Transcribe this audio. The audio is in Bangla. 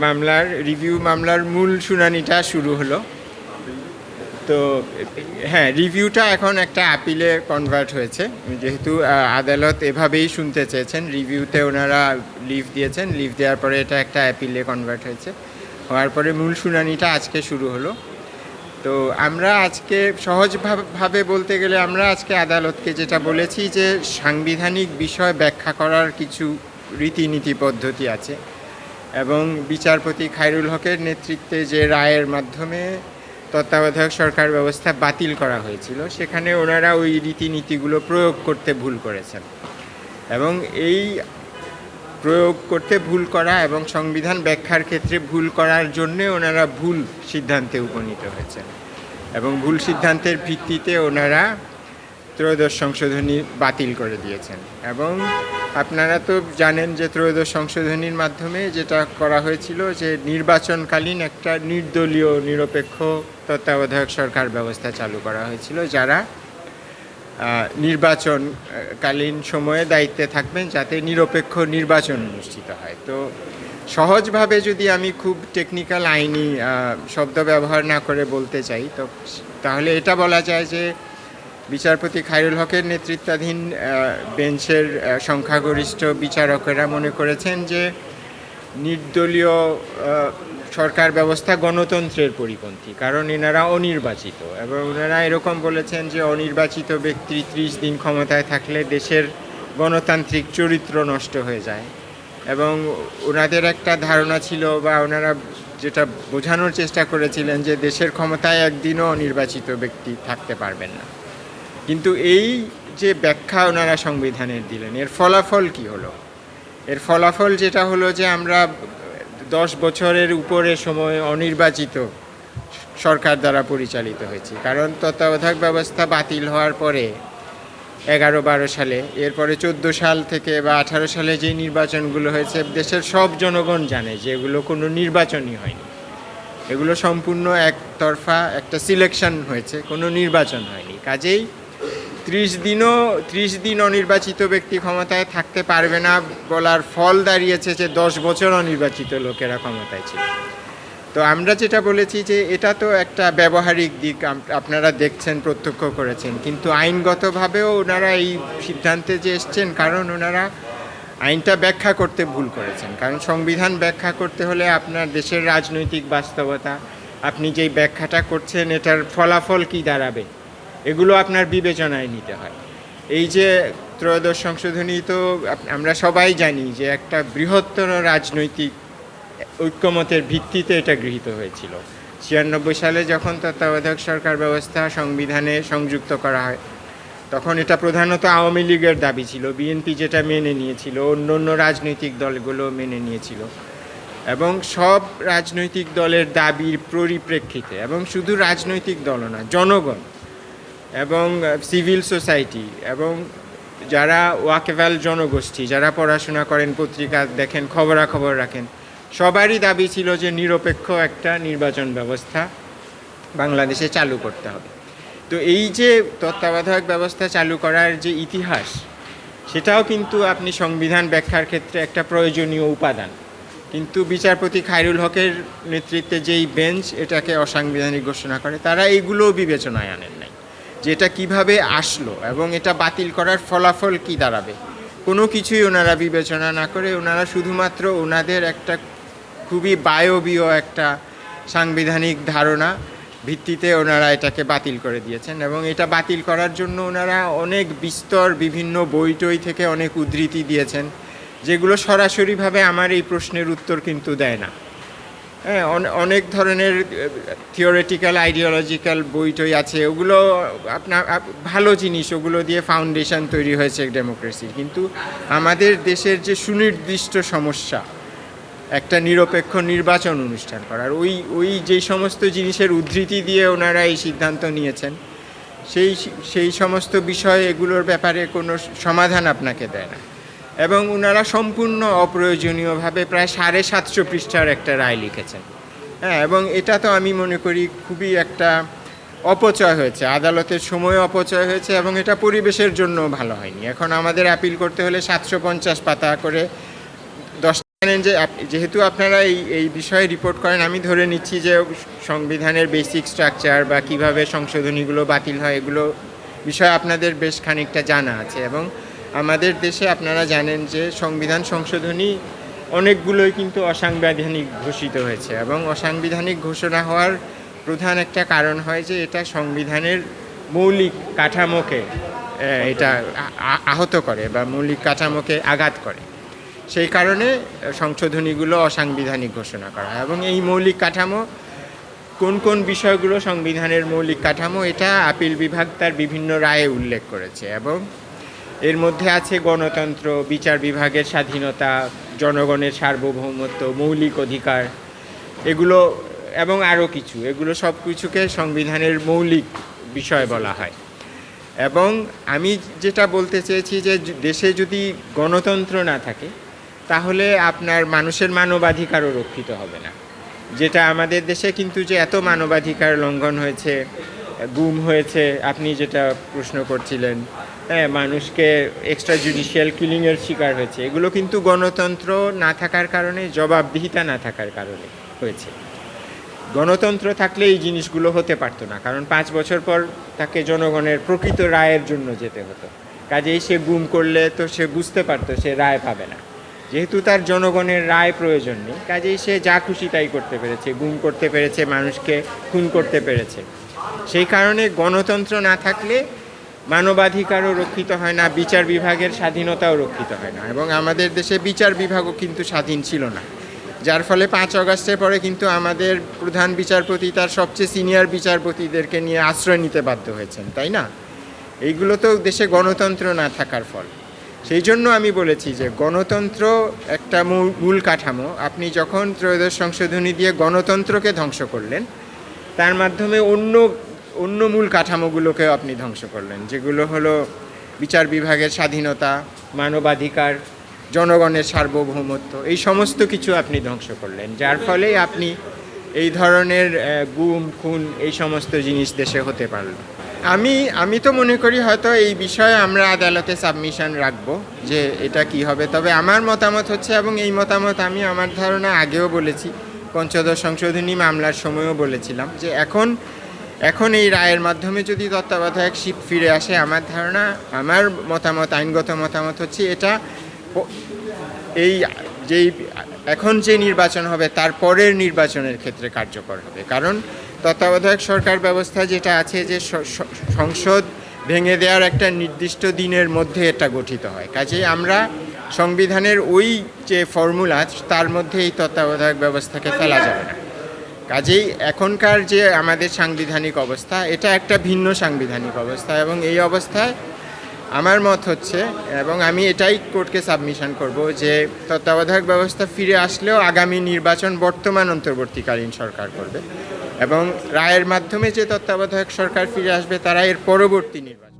মামলার রিভিউ মামলার মূল শুনানিটা শুরু হলো। তো হ্যাঁ রিভিউটা এখন একটা আপিলে কনভার্ট হয়েছে। যেহেতু আদালত এভাবেই শুনতে চেয়েছেন রিভিউতে ওনারা লিভ দিয়েছেন। লিভ দেওয়ার পরে এটা একটা অ্যাপিলে কনভার্ট হয়েছে। হওয়ার পরে মূল শুনানিটা আজকে শুরু হলো। তো, আমরা আজকে সহজভাবে বলতে গেলে আমরা আজকে আদালতকে যেটা বলেছি যে, সাংবিধানিক বিষয় ব্যাখ্যা করার কিছু রীতিনীতি পদ্ধতি আছে। এবং বিচারপতি খায়রুল হকের নেতৃত্বে যে রায়ের মাধ্যমে তত্ত্বাবধায়ক সরকার ব্যবস্থা বাতিল করা হয়েছিল, সেখানে ওনারা ওই রীতিনীতিগুলো প্রয়োগ করতে ভুল করেছেন। এবং এই প্রয়োগ করতে ভুল করা এবং সংবিধান ব্যাখ্যার ক্ষেত্রে ভুল করার জন্যে ওনারা ভুল সিদ্ধান্তে উপনীত হয়েছেন এবং ভুল সিদ্ধান্তের ভিত্তিতে ওনারা ত্রয়োদশ সংশোধনী বাতিল করে দিয়েছেন। এবং আপনারা তো জানেন যে ত্রয়োদশ সংশোধনীর মাধ্যমে যেটা করা হয়েছিল যে নির্বাচনকালীন একটা নির্দলীয় নিরপেক্ষ তত্ত্বাবধায়ক সরকার ব্যবস্থা চালু করা হয়েছিল যারা নির্বাচনকালীন সময়ে দায়িত্বে থাকবেন যাতে নিরপেক্ষ নির্বাচন অনুষ্ঠিত হয়। তো সহজভাবে যদি আমি খুব টেকনিক্যাল আইনি শব্দ ব্যবহার না করে বলতে চাই, তো তাহলে এটা বলা যায় যে বিচারপতি খায়রুল হকের নেতৃত্বাধীন বেঞ্চের সংখ্যাগরিষ্ঠ বিচারকেরা মনে করেছেন যে নির্দলীয় সরকার ব্যবস্থা গণতন্ত্রের পরিপন্থী, কারণ এনারা অনির্বাচিত এবং ওনারা এরকম বলেছেন যে অনির্বাচিত ব্যক্তি ত্রিশ দিন ক্ষমতায় থাকলে দেশের গণতান্ত্রিক চরিত্র নষ্ট হয়ে যায় এবং ওনাদের একটা ধারণা ছিল বা ওনারা যেটা বোঝানোর চেষ্টা করেছিলেন যে দেশের ক্ষমতায় একদিনও অনির্বাচিত ব্যক্তি থাকতে পারবেন না। কিন্তু এই যে ব্যাখ্যা ওনারা সংবিধানের দিলেন, এর ফলাফল কি হলো? এর ফলাফল যেটা হলো যে আমরা দশ বছরের উপরে সময় অনির্বাচিত সরকার দ্বারা পরিচালিত হয়েছি। কারণ তত্ত্বাবধায়ক ব্যবস্থা বাতিল হওয়ার পরে, এগারো বারো সালে, এরপরে চোদ্দ সাল থেকে বা আঠারো সালে যে নির্বাচনগুলো হয়েছে, দেশের সব জনগণ জানে যে এগুলো কোনো নির্বাচনই হয়নি। এগুলো সম্পূর্ণ একতরফা একটা সিলেকশন হয়েছে, কোনো নির্বাচন হয়নি। কাজেই ত্রিশ দিনও, ত্রিশ দিন অনির্বাচিত ব্যক্তি ক্ষমতায় থাকতে পারবে না বলার ফল দাঁড়িয়েছে যে দশ বছর অনির্বাচিত লোকেরা ক্ষমতায় ছিল। তো আমরা যেটা বলেছি যে এটা তো একটা ব্যবহারিক দিক আপনারা দেখছেন, প্রত্যক্ষ করেছেন। কিন্তু আইনগতভাবেও ওনারা এই সিদ্ধান্তে যে এসছেন, কারণ ওনারা আইনটা ব্যাখ্যা করতে ভুল করেছেন। কারণ সংবিধান ব্যাখ্যা করতে হলে আপনার দেশের রাজনৈতিক বাস্তবতা, আপনি যেই ব্যাখ্যাটা করছেন, এটার ফলাফল কি দাঁড়াবে? এগুলো আপনার বিবেচনায় নিতে হয়। এই যে ত্রয়োদশ সংশোধনী তো আমরা সবাই জানি যে একটা বৃহত্তর রাজনৈতিক ঐক্যমতের ভিত্তিতে এটা গৃহীত হয়েছিল। ছিয়ানব্বই সালে যখন তত্ত্বাবধায়ক সরকার ব্যবস্থা সংবিধানে সংযুক্ত করা হয়, তখন এটা প্রধানত আওয়ামী লীগের দাবি ছিল। বিএনপি যেটা মেনে নিয়েছিল অন্য অন্য রাজনৈতিক দলগুলো মেনে নিয়েছিল। এবং সব রাজনৈতিক দলের দাবির পরিপ্রেক্ষিতে, এবং শুধু রাজনৈতিক দল না, জনগণ এবং সিভিল সোসাইটি এবং যারা ওয়াকেভাল জনগোষ্ঠী, যারা পড়াশোনা করেন, পত্রিকা দেখেন, খবরাখবর রাখেন, সবারই দাবি ছিল যে নিরপেক্ষ একটা নির্বাচন ব্যবস্থা বাংলাদেশে চালু করতে হবে। তো এই যে তত্ত্বাবধায়ক ব্যবস্থা চালু করার যে ইতিহাস, সেটাও কিন্তু আপনি সংবিধান ব্যাখ্যার ক্ষেত্রে একটা প্রয়োজনীয় উপাদান। কিন্তু বিচারপতি খায়রুল হকের নেতৃত্বে যেই বেঞ্চ এটাকে অসাংবিধানিক ঘোষণা করে, তারা এইগুলোও বিবেচনায় আনেন নাই। যে এটা কীভাবে আসলো এবং এটা বাতিল করার ফলাফল কি দাঁড়াবে? কোনো কিছুই ওনারা বিবেচনা না করে, ওনারা শুধুমাত্র ওনাদের একটা খুবই বায়বীয় একটা সাংবিধানিক ধারণা ভিত্তিতে ওনারা এটাকে বাতিল করে দিয়েছেন এবং এটা বাতিল করার জন্য ওনারা অনেক বিস্তর বিভিন্ন বই টই থেকে অনেক উদ্ধৃতি দিয়েছেন, যেগুলো সরাসরিভাবে আমার এই প্রশ্নের উত্তর কিন্তু দেয় না। অনেক ধরনের থিওরিটিক্যাল আইডিওলজিক্যাল বই টই আছে। ওগুলো আপনার ভালো জিনিস, ওগুলো দিয়ে ফাউন্ডেশন তৈরি হয়েছে ডেমোক্রেসির কিন্তু আমাদের দেশের যে সুনির্দিষ্ট সমস্যা, একটা নিরপেক্ষ নির্বাচন অনুষ্ঠান করার, ওই ওই যেই সমস্ত জিনিসের উদ্ধৃতি দিয়ে ওনারা এই সিদ্ধান্ত নিয়েছেন, সেই সেই সমস্ত বিষয়, এগুলোর ব্যাপারে কোনো সমাধান আপনাকে দেয় না। এবং ওনারা সম্পূর্ণ অপ্রয়োজনীয়ভাবে প্রায় সাড়ে সাতশো পৃষ্ঠার একটা রায় লিখেছেন। হ্যাঁ এবং এটা তো আমি মনে করি খুবই একটা অপচয় হয়েছে। আদালতের সময় অপচয় হয়েছে এবং এটা পরিবেশের জন্য ভালো হয়নি। এখন আমাদের আপিল করতে হলে সাতশো পঞ্চাশ পাতা করে দশ জানেন যে যেহেতু আপনারা এই এই বিষয়ে রিপোর্ট করেন, আমি ধরে নিচ্ছি যে সংবিধানের বেসিক স্ট্রাকচার বা কীভাবে সংশোধনীগুলো বাতিল হয়, এগুলো বিষয়ে আপনাদের বেশ খানিকটা জানা আছে। এবং আমাদের দেশে আপনারা জানেন যে সংবিধান সংশোধনী অনেকগুলোই কিন্তু অসাংবিধানিক ঘোষিত হয়েছে এবং অসাংবিধানিক ঘোষণা হওয়ার প্রধান একটা কারণ হয় যে এটা সংবিধানের মৌলিক কাঠামোকে এটা আহত করে বা মৌলিক কাঠামোকে আঘাত করে। সেই কারণে সংশোধনীগুলো অসাংবিধানিক ঘোষণা করা এবং এই মৌলিক কাঠামো, কোন কোন বিষয়গুলো সংবিধানের মৌলিক কাঠামো, এটা আপিল বিভাগ তার বিভিন্ন রায়ে উল্লেখ করেছে এবং এর মধ্যে আছে গণতন্ত্র, বিচার বিভাগের স্বাধীনতা, জনগণের সার্বভৌমত্ব, মৌলিক অধিকার, এগুলো এবং আরও কিছু। এগুলো সব কিছুকে সংবিধানের মৌলিক বিষয় বলা হয়। এবং আমি যেটা বলতে চেয়েছি যে দেশে যদি গণতন্ত্র না থাকে, তাহলে আপনার মানুষের মানবাধিকারও রক্ষিত হবে না। যেটা আমাদের দেশে কিন্তু যে এত মানবাধিকার লঙ্ঘন হয়েছে, গুম হয়েছে, আপনি যেটা প্রশ্ন করছিলেন হ্যাঁ মানুষকে এক্সট্রা জুডিশিয়াল কিলিংয়ের শিকার হয়েছে। এগুলো কিন্তু গণতন্ত্র না থাকার কারণে, জবাবদিহিতা না থাকার কারণে হয়েছে। গণতন্ত্র থাকলে এই জিনিসগুলো হতে পারতো না, কারণ পাঁচ বছর পর তাকে জনগণের প্রকৃত রায়ের জন্য যেতে হতো। কাজেই সে গুম করলে তো সে বুঝতে পারতো, সে রায় পাবে না। যেহেতু তার জনগণের রায় প্রয়োজন নেই, কাজেই সে যা খুশি তাই করতে পেরেছে, গুম করতে পেরেছে, মানুষকে খুন করতে পেরেছে। সেই কারণে গণতন্ত্র না থাকলে মানবাধিকারও রক্ষিত হয় না, বিচার বিভাগের স্বাধীনতাও রক্ষিত হয় না এবং আমাদের দেশে বিচার বিভাগও কিন্তু স্বাধীন ছিল না। যার ফলে পাঁচ অগস্টের পরে কিন্তু আমাদের প্রধান বিচারপতি তার সবচেয়ে সিনিয়র বিচারপতিদেরকে নিয়ে আশ্রয় নিতে বাধ্য হয়েছেন, তাই না? এইগুলো তো দেশে গণতন্ত্র না থাকার ফল। সেই জন্য আমি বলেছি যে গণতন্ত্র একটা মূল- কাঠামো। আপনি যখন ত্রয়োদশ সংশোধনী দিয়ে গণতন্ত্রকে ধ্বংস করলেন, তার মাধ্যমে অন্য অন্য মূল কাঠামোগুলোকেও আপনি ধ্বংস করলেন, যেগুলো হলো বিচার বিভাগের স্বাধীনতা, মানবাধিকার, জনগণের সার্বভৌমত্ব, এই সমস্ত কিছু আপনি ধ্বংস করলেন, যার ফলে আপনি এই ধরনের গুম, খুন, এই সমস্ত জিনিস দেশে হতে পারল আমি আমি তো মনে করি হয়তো এই বিষয়ে আমরা আদালতে সাবমিশন রাখব, যে এটা কি হবে, তবে আমার মতামত হচ্ছে এবং এই মতামত আমি আমার ধারণা আগেও বলেছি, পঞ্চদশ সংশোধনী মামলার সময়ও বলেছিলাম, যে এখন এখন এই রায়ের মাধ্যমে যদি তত্ত্বাবধায়ক শিপ ফিরে আসে, আমার ধারণা, আমার মতামত, আইনগত মতামত হচ্ছে এটা এই যেই এখন যে নির্বাচন হবে, তার পরের নির্বাচনের ক্ষেত্রে কার্যকর হবে। কারণ তত্ত্বাবধায়ক সরকার ব্যবস্থা যেটা আছে যে সংসদ ভেঙে দেওয়ার একটা নির্দিষ্ট দিনের মধ্যে এটা গঠিত হয়। কাজেই আমরা সংবিধানের ওই যে ফর্মুলা, তার মধ্যে এই তত্ত্বাবধায়ক ব্যবস্থাকে ফেলা যাবে না। কাজেই এখনকার যে আমাদের সাংবিধানিক অবস্থা, এটা একটা ভিন্ন সাংবিধানিক অবস্থা এবং এই অবস্থায় আমার মত হচ্ছে এবং আমি এটাই কোর্টকে সাবমিশন করব যে তত্ত্বাবধায়ক ব্যবস্থা ফিরে আসলেও আগামী নির্বাচন বর্তমান অন্তর্বর্তীকালীন সরকার করবে এবং রায়ের মাধ্যমে যে তত্ত্বাবধায়ক সরকার ফিরে আসবে, তারা এর পরবর্তী নির্বাচন